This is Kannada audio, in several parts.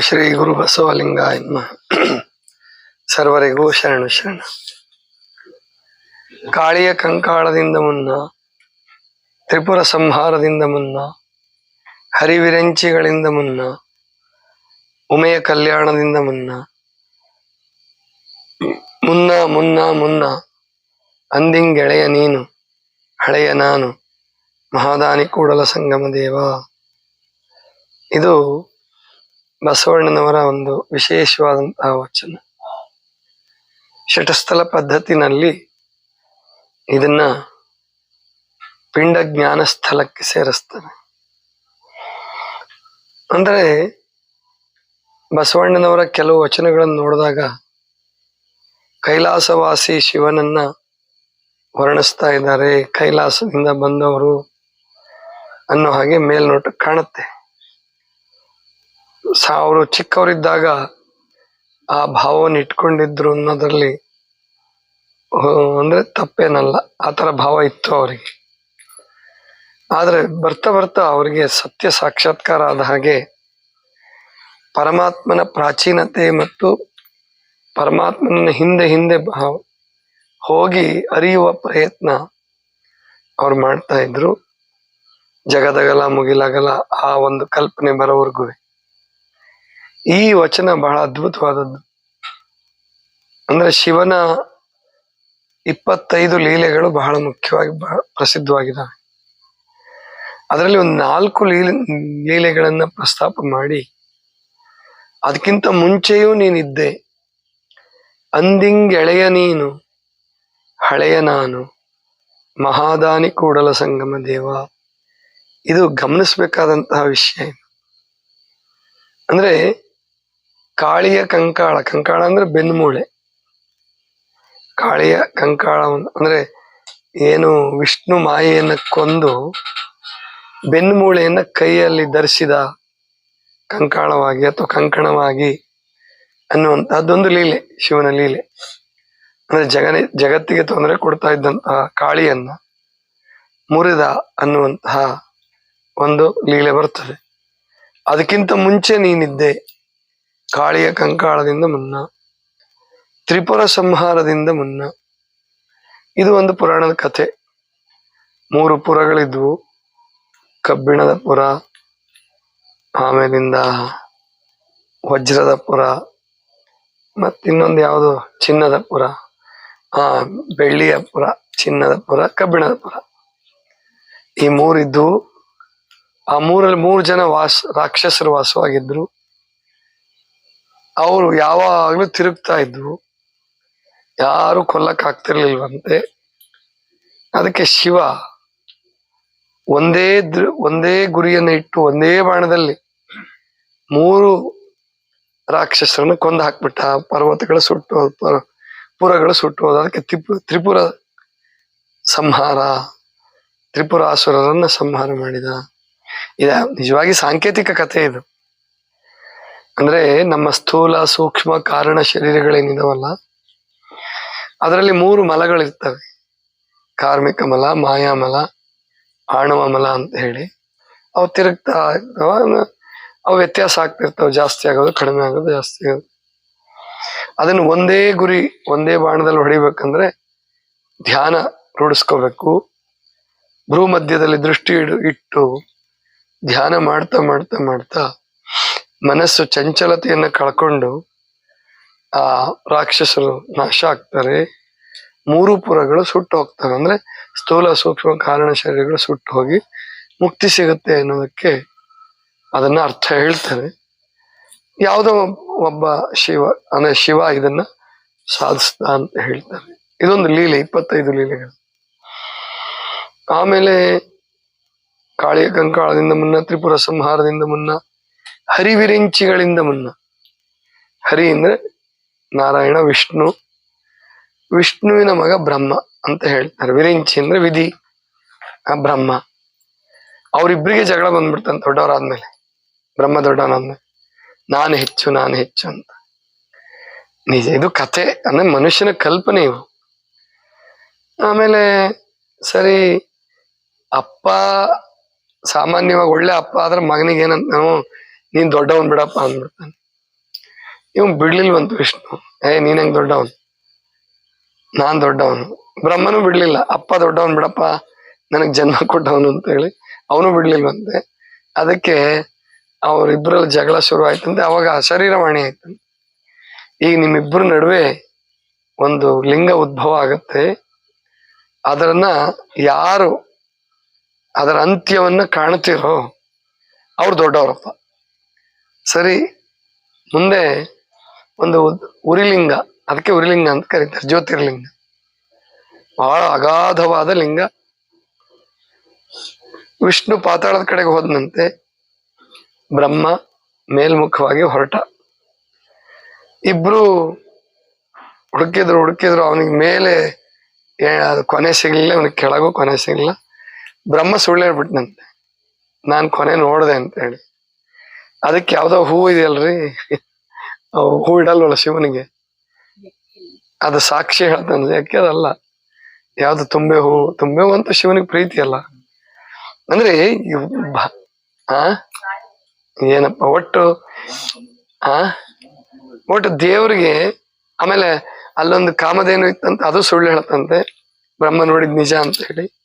ಶ್ರೀ ಗುರು ಬಸವಲಿಂಗ ಸರ್ವರೆಗೂ ಸರ್ವರಿಗೂ ಶರಣು ಶರಣ. ಕಾಳಿಯ ಕಂಕಾಳದಿಂದ ಮುನ್ನ, ತ್ರಿಪುರ ಸಂಹಾರದಿಂದ ಮುನ್ನ, ಹರಿವಿರಂಚಿಗಳಿಂದ ಮುನ್ನ, ಉಮೆಯ ಕಲ್ಯಾಣದಿಂದ ಮುನ್ನ ಮುನ್ನ ಮುನ್ನ ಮುನ್ನ, ಅಂದಿಂಗೆಳೆಯ ನೀನು, ಹಳೆಯ ನಾನು, ಮಹಾದಾನಿ ಕೂಡಲ ಸಂಗಮ ದೇವ. ಇದು ಬಸವಣ್ಣನವರ ಒಂದು ವಿಶೇಷವಾದಂತಹ ವಚನ. ಶಟಸ್ಥಲ ಪದ್ಧತಿನಲ್ಲಿ ಇದನ್ನ ಪಿಂಡ ಜ್ಞಾನ ಸ್ಥಳಕ್ಕೆ ಸೇರಿಸ್ತಾರೆ. ಅಂದ್ರೆ ಬಸವಣ್ಣನವರ ಕೆಲವು ವಚನಗಳನ್ನು ನೋಡಿದಾಗ ಕೈಲಾಸವಾಸಿ ಶಿವನನ್ನ ವರ್ಣಿಸ್ತಾ ಇದ್ದಾರೆ, ಕೈಲಾಸದಿಂದ ಬಂದವರು ಅನ್ನೋ ಹಾಗೆ ಮೇಲ್ನೋಟ ಕಾಣುತ್ತೆ. ಸ- ಅವರು ಚಿಕ್ಕವರಿದ್ದಾಗ ಆ ಭಾವವನ್ನು ಇಟ್ಕೊಂಡಿದ್ರು ಅನ್ನೋದ್ರಲ್ಲಿ ಅಂದ್ರೆ ತಪ್ಪೇನಲ್ಲ. ಆ ಥರ ಭಾವ ಇತ್ತು ಅವರಿಗೆ. ಆದರೆ ಬರ್ತಾ ಬರ್ತಾ ಅವರಿಗೆ ಸತ್ಯ ಸಾಕ್ಷಾತ್ಕಾರ ಆದ ಹಾಗೆ ಪರಮಾತ್ಮನ ಪ್ರಾಚೀನತೆ ಮತ್ತು ಪರಮಾತ್ಮನ ಹಿಂದೆ ಹಿಂದೆ ಹೋಗಿ ಅರಿಯುವ ಪ್ರಯತ್ನ ಅವ್ರು ಮಾಡ್ತಾ ಇದ್ರು. ಜಗದಗಲ ಮುಗಿಲಾಗಲ ಆ ಒಂದು ಕಲ್ಪನೆ ಬರೋವರೆಗೂ ಈ ವಚನ ಬಹಳ ಅದ್ಭುತವಾದದ್ದು. ಅಂದ್ರೆ ಶಿವನ ಇಪ್ಪತ್ತೈದು ಲೀಲೆಗಳು ಬಹಳ ಮುಖ್ಯವಾಗಿ ಬಹಳ ಪ್ರಸಿದ್ಧವಾಗಿದ್ದಾವೆ ಅದರಲ್ಲಿ ಒಂದು ನಾಲ್ಕು ಲೀಲೆ, ಲೀಲೆಗಳನ್ನ ಪ್ರಸ್ತಾಪ ಮಾಡಿ, ಅದಕ್ಕಿಂತ ಮುಂಚೆಯೂ ನೀನಿದ್ದೆ. ಅಂದಿಂಗೆಳೆಯ ನೀನು, ಹಳೆಯ ನಾನು, ಮಹಾದಾನಿ ಕೂಡಲ ಸಂಗಮ ದೇವ. ಇದು ಗಮನಿಸಬೇಕಾದಂತಹ ವಿಷಯ ಅಂದ್ರೆ ಕಾಳಿಯ ಕಂಕಾಳ ಕಂಕಾಳ ಅಂದ್ರೆ ಬೆನ್ಮೂಳೆ. ಕಾಳಿಯ ಕಂಕಾಳವನ್ನು, ಅಂದ್ರೆ ಏನು ವಿಷ್ಣು ಮಾಯೆಯನ್ನು ಕೊಂದು ಬೆನ್ಮೂಳೆಯನ್ನು ಕೈಯಲ್ಲಿ ಧರಿಸಿದ ಕಂಕಾಳವಾಗಿ ಅಥವಾ ಕಂಕಣವಾಗಿ ಅನ್ನುವಂತಹದ್ದೊಂದು ಲೀಲೆ, ಶಿವನ ಲೀಲೆ. ಅಂದ್ರೆ ಜಗನೆ, ಜಗತ್ತಿಗೆ ತೊಂದರೆ ಕೊಡ್ತಾ ಇದ್ದಂತಹ ಕಾಳಿಯನ್ನ ಮುರಿದ ಅನ್ನುವಂತಹ ಒಂದು ಲೀಲೆ ಬರ್ತದೆ. ಅದಕ್ಕಿಂತ ಮುಂಚೆ ನೀನಿದ್ದೆ ಕಾಳಿಯ ಕಂಕಾಳದಿಂದ ಮುನ್ನ, ತ್ರಿಪುರ ಸಂಹಾರದಿಂದ ಮುನ್ನ. ಇದು ಒಂದು ಪುರಾಣದ ಕಥೆ. ಮೂರು ಪುರಗಳಿದ್ವು. ಕಬ್ಬಿಣದ ಪುರ, ಆಮೇಲಿಂದ ವಜ್ರದ ಪುರ, ಮತ್ತಿನ್ನೊಂದು ಯಾವುದು ಚಿನ್ನದ ಪುರ, ಆ, ಬೆಳ್ಳಿಯ ಪುರ, ಚಿನ್ನದ ಪುರ, ಕಬ್ಬಿಣದ ಪುರ. ಈ ಮೂರಿದ್ದು, ಆ ಮೂರಲ್ಲಿ ಮೂರು ಜನ ವಾಸ, ರಾಕ್ಷಸರು ವಾಸವಾಗಿದ್ರು. ಅವರು ಯಾವಾಗಲೂ ತಿರುಗ್ತಾ ಇದ್ವು. ಯಾರು ಕೊಲ್ಲಕ್ ಆಗ್ತಿರ್ಲಿಲ್ವಂತೆ. ಅದಕ್ಕೆ ಶಿವ ಒಂದೇ ದೃ, ಒಂದೇ ಗುರಿಯನ್ನ ಇಟ್ಟು ಒಂದೇ ಬಾಣದಲ್ಲಿ ಮೂರು ರಾಕ್ಷಸರನ್ನು ಕೊಂದು ಹಾಕ್ಬಿಟ್ಟ. ಪರ್ವತಗಳು ಸುಟ್ಟು ಪುರಗಳು ಸುಟ್ಟು ಹೋದ. ಅದಕ್ಕೆ ತ್ರಿಪುರ ತ್ರಿಪುರ ಸಂಹಾರ, ತ್ರಿಪುರಾಸುರರನ್ನ ಸಂಹಾರ ಮಾಡಿದ. ಇದ ನಿಜವಾಗಿ ಸಾಂಕೇತಿಕ ಕಥೆ ಇದು. ಅಂದ್ರೆ ನಮ್ಮ ಸ್ಥೂಲ, ಸೂಕ್ಷ್ಮ, ಕಾರಣ ಶರೀರಗಳೇನಿದಾವಲ್ಲ, ಅದರಲ್ಲಿ ಮೂರು ಮಲಗಳಿರ್ತವೆ. ಕಾರ್ಮಿಕ ಮಲ ಮಾಯಾಮಲ ಆಣವ ಮಲ ಅಂತ ಹೇಳಿ. ಅವು ತಿರುಗ್ತಾ ಇರ್ತಾವ, ಅವು ವ್ಯತ್ಯಾಸ ಆಗ್ತಿರ್ತಾವ, ಜಾಸ್ತಿ ಆಗೋದು, ಕಡಿಮೆ ಆಗೋದು, ಜಾಸ್ತಿ ಆಗೋದು. ಅದನ್ನು ಒಂದೇ ಗುರಿ, ಒಂದೇ ಬಾಣದಲ್ಲಿ ಹೊಡಿಬೇಕಂದ್ರೆ ಧ್ಯಾನ ರೂಢಿಸ್ಕೋಬೇಕು. ಭ್ರೂ ಮಧ್ಯದಲ್ಲಿ ದೃಷ್ಟಿ ಇಟ್ಟು, ಧ್ಯಾನ ಮಾಡ್ತಾ ಮಾಡ್ತಾ ಮಾಡ್ತಾ ಮನಸ್ಸು ಚಂಚಲತೆಯನ್ನು ಕಳ್ಕೊಂಡು ಆ ರಾಕ್ಷಸರು ನಾಶ ಆಗ್ತಾರೆ. ಮೂರು ಪುರಗಳು ಸುಟ್ಟು ಹೋಗ್ತವೆ. ಅಂದ್ರೆ ಸ್ಥೂಲ ಸೂಕ್ಷ್ಮ ಕಾರಣ ಶರೀರಗಳು ಸುಟ್ಟು ಹೋಗಿ ಮುಕ್ತಿ ಸಿಗುತ್ತೆ ಅನ್ನೋದಕ್ಕೆ ಅದನ್ನ ಅರ್ಥ ಹೇಳ್ತಾರೆ. ಯಾವುದೋ ಒಬ್ಬ ಶಿವ, ಅಂದ್ರೆ ಶಿವ ಇದನ್ನ ಸಾಧಿಸ್ದ ಅಂತ ಹೇಳ್ತಾರೆ. ಇದೊಂದು ಲೀಲೆ, ಇಪ್ಪತ್ತೈದು ಲೀಲೆಗಳು. ಆಮೇಲೆ ಕಾಳಿಯ ಕಂಕಾಳದಿಂದ ಮುನ್ನ, ತ್ರಿಪುರ ಸಂಹಾರದಿಂದ ಮುನ್ನ ಹರಿವಿರಿಂಚಿಗಳಿಂದ ಮುನ್ನ. ಹರಿ ಅಂದ್ರೆ ನಾರಾಯಣ, ವಿಷ್ಣು. ವಿಷ್ಣುವಿನ ಮಗ ಬ್ರಹ್ಮ ಅಂತ ಹೇಳ್ತಾರೆ. ವಿರಿಂಚಿ ಅಂದ್ರೆ ವಿಧಿ. ಆ ಬ್ರಹ್ಮ. ಅವರಿಬ್ಬರಿಗೆ ಜಗಳ ಬಂದ್ಬಿಡ್ತಾನೆ ದೊಡ್ಡವರಾದ್ಮೇಲೆ. ಬ್ರಹ್ಮ ದೊಡ್ಡವನಾದ್ಮೇಲೆ. ನಾನು ಹೆಚ್ಚು ನಾನು ಹೆಚ್ಚು ಅಂತ. ನಿಜ, ಇದು ಕತೆ ಅಂದ್ರೆ ಮನುಷ್ಯನ ಕಲ್ಪನೆ ಇವು. ಆಮೇಲೆ ಸರಿ, ಅಪ್ಪ ಸಾಮಾನ್ಯವಾಗಿ ಒಳ್ಳೆ ಅಪ್ಪ ಆದ್ರೆ ಮಗನಿಗೆ ಏನಂತ ನಾವು ನೀನ್ ದೊಡ್ಡವನ್ ಬಿಡಪ್ಪ ಅಂದ್ಬಿಡ್ತಾನೆ. ಇವ್ ಬಿಡ್ಲಿಲ್ವಂತ ವಿಷ್ಣು. ಏ, ನೀನ್ ಹೆಂಗ್ ದೊಡ್ಡವನ್? ನಾನ್ ದೊಡ್ಡವನು. ಬ್ರಹ್ಮನು ಬಿಡ್ಲಿಲ್ಲ. ಅಪ್ಪ ದೊಡ್ಡವನ್ ಬಿಡಪ್ಪ. ನನಗ್ ಜನ್ಮ ಕೊಟ್ಟವನು ಅಂತ ಹೇಳಿ ಅವನು ಬಿಡ್ಲಿಲ್ವಂತೆ ಅದಕ್ಕೆ ಅವ್ರಿಬ್ರಲ್ಲಿ ಜಗಳ ಶುರು ಆಯ್ತಂತೆ ಅವಾಗ ಶರೀರವಾಣಿ ಆಯ್ತಂತೆ ಈಗ ನಿಮ್ಮಿಬ್ಬರ ನಡುವೆ ಒಂದು ಲಿಂಗ ಉದ್ಭವ ಆಗತ್ತೆ. ಅದರನ್ನ ಯಾರು ಅದರ ಅಂತ್ಯವನ್ನ ಕಾಣ್ತಿರೋ ಅವ್ರು ದೊಡ್ಡವರಪ್ಪ. ಸರಿ, ಮುಂದೆ ಒಂದು ಉರಿಲಿಂಗ, ಅದಕ್ಕೆ ಉರಿಲಿಂಗ ಅಂತ ಕರೀತಾರೆ, ಜ್ಯೋತಿರ್ಲಿಂಗ. ಬಹಳ ಅಗಾಧವಾದ ಲಿಂಗ. ವಿಷ್ಣು ಪಾತಾಳದ ಕಡೆಗೆ ಹೋದನಂತೆ, ಬ್ರಹ್ಮ ಮೇಲ್ಮುಖವಾಗಿ ಹೊರಟ. ಇಬ್ರು ಹುಡುಕಿದ್ರು ಹುಡುಕಿದ್ರು, ಅವನಿಗೆ ಮೇಲೆ ಅದು ಕೊನೆ ಸಿಗ್ಲಿಲ್ಲ ಅವನಿಗೆ ಕೆಳಗೂ ಕೊನೆ ಸಿಗ್ಲಿಲ್ಲ. ಬ್ರಹ್ಮ ಸುಳ್ಳು ಹೇಳ್ಬಿಟ್ನಂತೆ ನಾನು ಕೊನೆ ನೋಡಿದೆ ಅಂತ ಹೇಳಿ ಅದಕ್ಕೆ ಯಾವ್ದೋ ಹೂ ಇದೆಯಲ್ರಿ? ಹೂ ಇಡಲ್ವಲ್ಲ ಶಿವನಿಗೆ? ಅದು ಸಾಕ್ಷಿ ಹೇಳ್ತಾನೆ, ಯಾಕೆ ಅದಲ್ಲ? ಯಾವ್ದು ತುಂಬೆ ಹೂ ತುಂಬೆ ಹೂ ಅಂತ ಶಿವನಿಗೆ ಪ್ರೀತಿ ಅಲ್ಲ. ಅಂದ್ರೆ ಆ? ಏನಪ್ಪ, ಒಟ್ಟು, ಆ? ಒಟ್ಟು ದೇವ್ರಿಗೆ, ಆಮೇಲೆ ಅಲ್ಲೊಂದು ಕಾಮಧೇನು ಇತ್ತಂತ ಅದು ಸುಳ್ಳು ಹೇಳ್ತಂತೆ. ಬ್ರಹ್ಮ ನೋಡಿದ್ ನಿಜ ಅಂತ ಹೇಳಿ.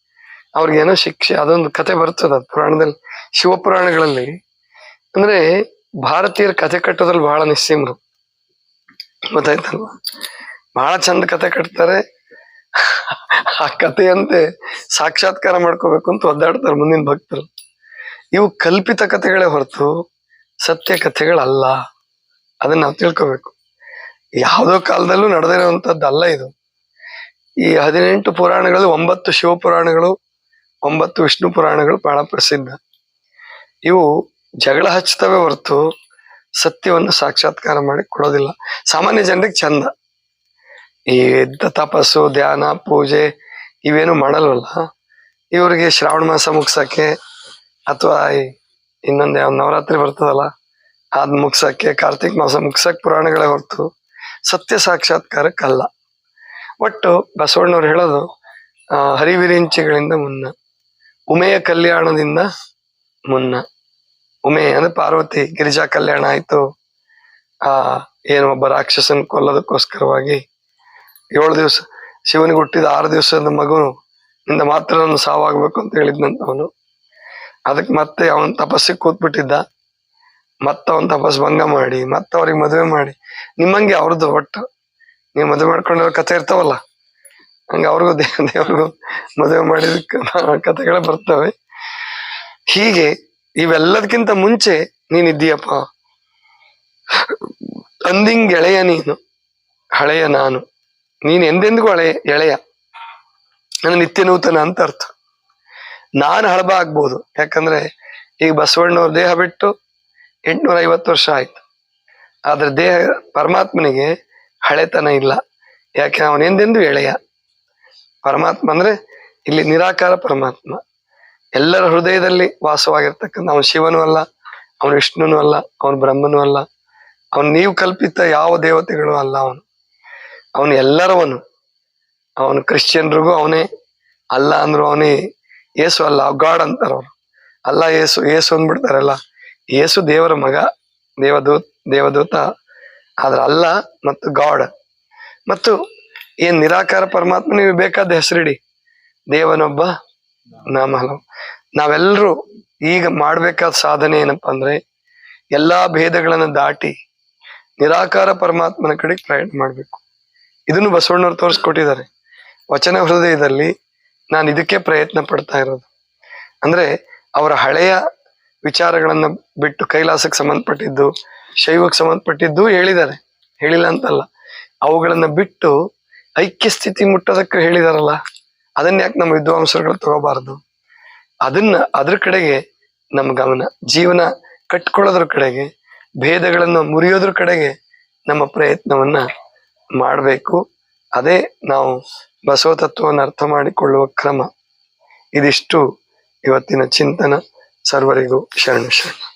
ಅವ್ರಿಗೇನೋ ಶಿಕ್ಷೆ, ಅದೊಂದು ಕತೆ ಬರ್ತದ ಪುರಾಣದಲ್ಲಿ, ಶಿವಪುರಾಣಗಳಲ್ಲಿ. ಅಂದ್ರೆ ಭಾರತೀಯರ ಕತೆ ಕಟ್ಟೋದ್ರಲ್ಲಿ ಬಹಳ ನಿಸ್ಸೀಮರು. ಗೊತ್ತಾಯ್ತಲ್ವ? ಬಹಳ ಚಂದ ಕತೆ ಕಟ್ತಾರೆ. ಆ ಕಥೆಯಂತೆ ಸಾಕ್ಷಾತ್ಕಾರ ಮಾಡ್ಕೋಬೇಕು ಅಂತ ಒದ್ದಾಡ್ತಾರೆ ಮುಂದಿನ ಭಕ್ತರು. ಇವು ಕಲ್ಪಿತ ಕಥೆಗಳೇ ಹೊರತು ಸತ್ಯ ಕಥೆಗಳಲ್ಲ. ಅದನ್ನ ನಾವು ತಿಳ್ಕೋಬೇಕು. ಯಾವುದೋ ಕಾಲದಲ್ಲೂ ನಡೆದಿರುವಂತದ್ದಲ್ಲ ಇದು. ಈ ಹದಿನೆಂಟು ಪುರಾಣಗಳು ಒಂಬತ್ತು ಶಿವಪುರಾಣಗಳು, ಒಂಬತ್ತು ವಿಷ್ಣು ಪುರಾಣಗಳು ಬಹಳ ಪ್ರಸಿದ್ಧ. ಇವು ಜಗಳ ಹಚ್ತವೆ ಹೊರತು ಸತ್ಯವನ್ನು ಸಾಕ್ಷಾತ್ಕಾರ ಮಾಡಿ ಕೊಡೋದಿಲ್ಲ. ಸಾಮಾನ್ಯ ಜನರಿಗೆ ಚಂದ. ಈ ತಪಸ್ಸು, ಧ್ಯಾನ, ಪೂಜೆ ಇವೇನು ಮಾಡಲ್ವಲ್ಲ? ಇವರಿಗೆ ಶ್ರಾವಣ ಮಾಸ ಮುಗ್ಸಕ್ಕೆ ಅಥವಾ ಇನ್ನೊಂದು ಯಾವ ನವರಾತ್ರಿ ಬರ್ತದಲ್ಲ ಅದ್ ಮುಗ್ಸಕ್ಕೆ, ಕಾರ್ತಿಕ್ ಮಾಸ ಮುಗ್ಸಕ್ ಪುರಾಣಗಳೇ ಹೊರತು ಸತ್ಯ ಸಾಕ್ಷಾತ್ಕಾರಕ್ಕಲ್ಲ. ಒಟ್ಟು ಬಸವಣ್ಣವ್ರು ಹೇಳೋದು ಹರಿವಿರಿಂಚಿಗಳಿಂದ ಮುನ್ನ, ಉಮೆಯ ಕಲ್ಯಾಣದಿಂದ ಮುನ್ನ. ಉಮೆ ಅಂದ್ರೆ ಪಾರ್ವತಿ ಗಿರಿಜಾ ಕಲ್ಯಾಣ ಆಯ್ತು. ಆ, ಏನು ಒಬ್ಬ ರಾಕ್ಷಸನ್ ಕೊಲ್ಲೋದಕ್ಕೋಸ್ಕರವಾಗಿ ಏಳು ದಿವಸ, ಶಿವನಿಗೆ ಹುಟ್ಟಿದ ಆರು ದಿವಸದ ಮಗು ನಿಂದ ಮಾತ್ರ ನನ್ನ ಸಾವಾಗಬೇಕು ಅಂತ ಹೇಳಿದ್ನಂತ ಅವನು ಅದಕ್ಕೆ ಮತ್ತೆ ಅವನ್ ತಪಸ್ಸಿಗೆ ಕೂತ್ಬಿಟ್ಟಿದ್ದ. ಮತ್ತ ಅವನ್ ತಪಸ್ ಭಂಗ ಮಾಡಿ, ಮತ್ತ ಅವ್ರಿಗೆ ಮದುವೆ ಮಾಡಿ. ನಿಮ್ಮಂಗೆ ಅವ್ರದ್ದು ಒಟ್ಟು ನೀವು ಮದುವೆ ಮಾಡ್ಕೊಂಡಿರೋ ಕಥೆ ಇರ್ತಾವಲ್ಲ? ಹಂಗೆ ಅವ್ರಿಗೂ ದೇವ್ರಿಗೂ ಮದುವೆ ಮಾಡಿದ ಕಥೆಗಳೇ ಬರ್ತವೆ. ಹೀಗೆ ಇವೆಲ್ಲದಕ್ಕಿಂತ ಮುಂಚೆ ನೀನ್ ಇದ್ದೀಯಪ್ಪ ಅಂದಿಂಗ್ ಎಳೆಯ ನೀನು, ಹಳೆಯ ನಾನು. ನೀನು ಎಂದೆಂದಿಗೂ ಹಳೆಯ ಎಳೆಯ. ನನ್ನ ನಿತ್ಯ ನೂತನ ಅಂತ ಅರ್ಥ. ನಾನು ಹಳಬ ಆಗ್ಬೋದು. ಯಾಕಂದ್ರೆ ಈಗ ಬಸವಣ್ಣವ್ರ ದೇಹ ಬಿಟ್ಟು ಎಂಟ್ನೂರ ಐವತ್ತು ವರ್ಷ ಆಯ್ತು. ಆದ್ರೆ ದೇಹ ಪರಮಾತ್ಮನಿಗೆ ಹಳೆತನ ಇಲ್ಲ. ಯಾಕೆ? ಅವನೆಂದೆಂದು ಎಳೆಯ. ಪರಮಾತ್ಮ ಅಂದ್ರೆ ಇಲ್ಲಿ ನಿರಾಕಾರ ಪರಮಾತ್ಮ. ಎಲ್ಲರ ಹೃದಯದಲ್ಲಿ ವಾಸವಾಗಿರ್ತಕ್ಕಂಥ ಅವನು ಶಿವನು ಅಲ್ಲ, ಅವನು ವಿಷ್ಣುನೂ ಅಲ್ಲ, ಅವನು ಬ್ರಹ್ಮನೂ ಅಲ್ಲ, ಅವನು ನೀವು ಕಲ್ಪಿತ ಯಾವ ದೇವತೆಗಳು ಅಲ್ಲ ಅವನು. ಅವನು ಎಲ್ಲರವನು. ಅವನು ಕ್ರಿಶ್ಚಿಯನ್ರಿಗೂ ಅವನೇ, ಅಲ್ಲ ಅಂದ್ರು ಅವನೇ ಏಸು ಅಲ್ಲ ಗಾಡ್ ಅಂತಾರ ಅವ್ರು ಅಲ್ಲ ಏಸು ಏಸು ಅಂದ್ಬಿಡ್ತಾರಲ್ಲ. ಯೇಸು ದೇವರ ಮಗ, ದೇವದೂತ್, ದೇವದೂತ, ಆದ್ರೆ ಅಲ್ಲ ಮತ್ತು ಗಾಡ್. ಮತ್ತು ಏನ್ ನಿರಾಕಾರ ಪರಮಾತ್ಮ ನೀವು ಬೇಕಾದ ಹೆಸರಿಡಿ? ದೇವನೊಬ್ಬ ನಾಮ ಹಲವು ನಾವೆಲ್ಲರೂ ಈಗ ಮಾಡ್ಬೇಕಾದ ಸಾಧನೆ ಏನಪ್ಪಾ ಅಂದ್ರೆ ಎಲ್ಲಾ ಭೇದಗಳನ್ನ ದಾಟಿ ನಿರಾಕಾರ ಪರಮಾತ್ಮನ ಕಡೆಗೆ ಪ್ರಯತ್ನ ಮಾಡ್ಬೇಕು. ಇದನ್ನು ಬಸವಣ್ಣವ್ರು ತೋರಿಸ್ಕೊಟ್ಟಿದ್ದಾರೆ. ವಚನ ಹೃದಯದಲ್ಲಿ ನಾನು ಇದಕ್ಕೆ ಪ್ರಯತ್ನ ಪಡ್ತಾ ಇರೋದು. ಅಂದ್ರೆ ಅವರ ಹಳೆಯ ವಿಚಾರಗಳನ್ನ ಬಿಟ್ಟು ಕೈಲಾಸಕ್ಕೆ ಸಂಬಂಧಪಟ್ಟಿದ್ದು, ಶೈವಕ್ಕೆ ಸಂಬಂಧಪಟ್ಟಿದ್ದು ಹೇಳಿದ್ದಾರೆ. ಹೇಳಿಲ್ಲ ಅಂತಲ್ಲ. ಅವುಗಳನ್ನ ಬಿಟ್ಟು ಐಕ್ಯ ಸ್ಥಿತಿ ಮುಟ್ಟೋದಕ್ಕೆ ಹೇಳಿದಾರಲ್ಲ. ಅದನ್ನ ಯಾಕೆ ನಮ್ಮ ವಿದ್ವಾಂಸರುಗಳು ತಗೋಬಾರದು? ಅದನ್ನ ಅದ್ರ ಕಡೆಗೆ ನಮ್ಮ ಗಮನ, ಜೀವನ ಕಟ್ಕೊಳ್ಳೋದ್ರ ಕಡೆಗೆ, ಭೇದಗಳನ್ನು ಮುರಿಯೋದ್ರ ಕಡೆಗೆ ನಮ್ಮ ಪ್ರಯತ್ನವನ್ನ ಮಾಡಬೇಕು. ಅದೇ ನಾವು ಬಸವ ತತ್ವವನ್ನು ಅರ್ಥ ಮಾಡಿಕೊಳ್ಳುವ ಕ್ರಮ. ಇದಿಷ್ಟು ಇವತ್ತಿನ ಚಿಂತನ. ಸರ್ವರಿಗೂ ಶರಣ ಶರಣ.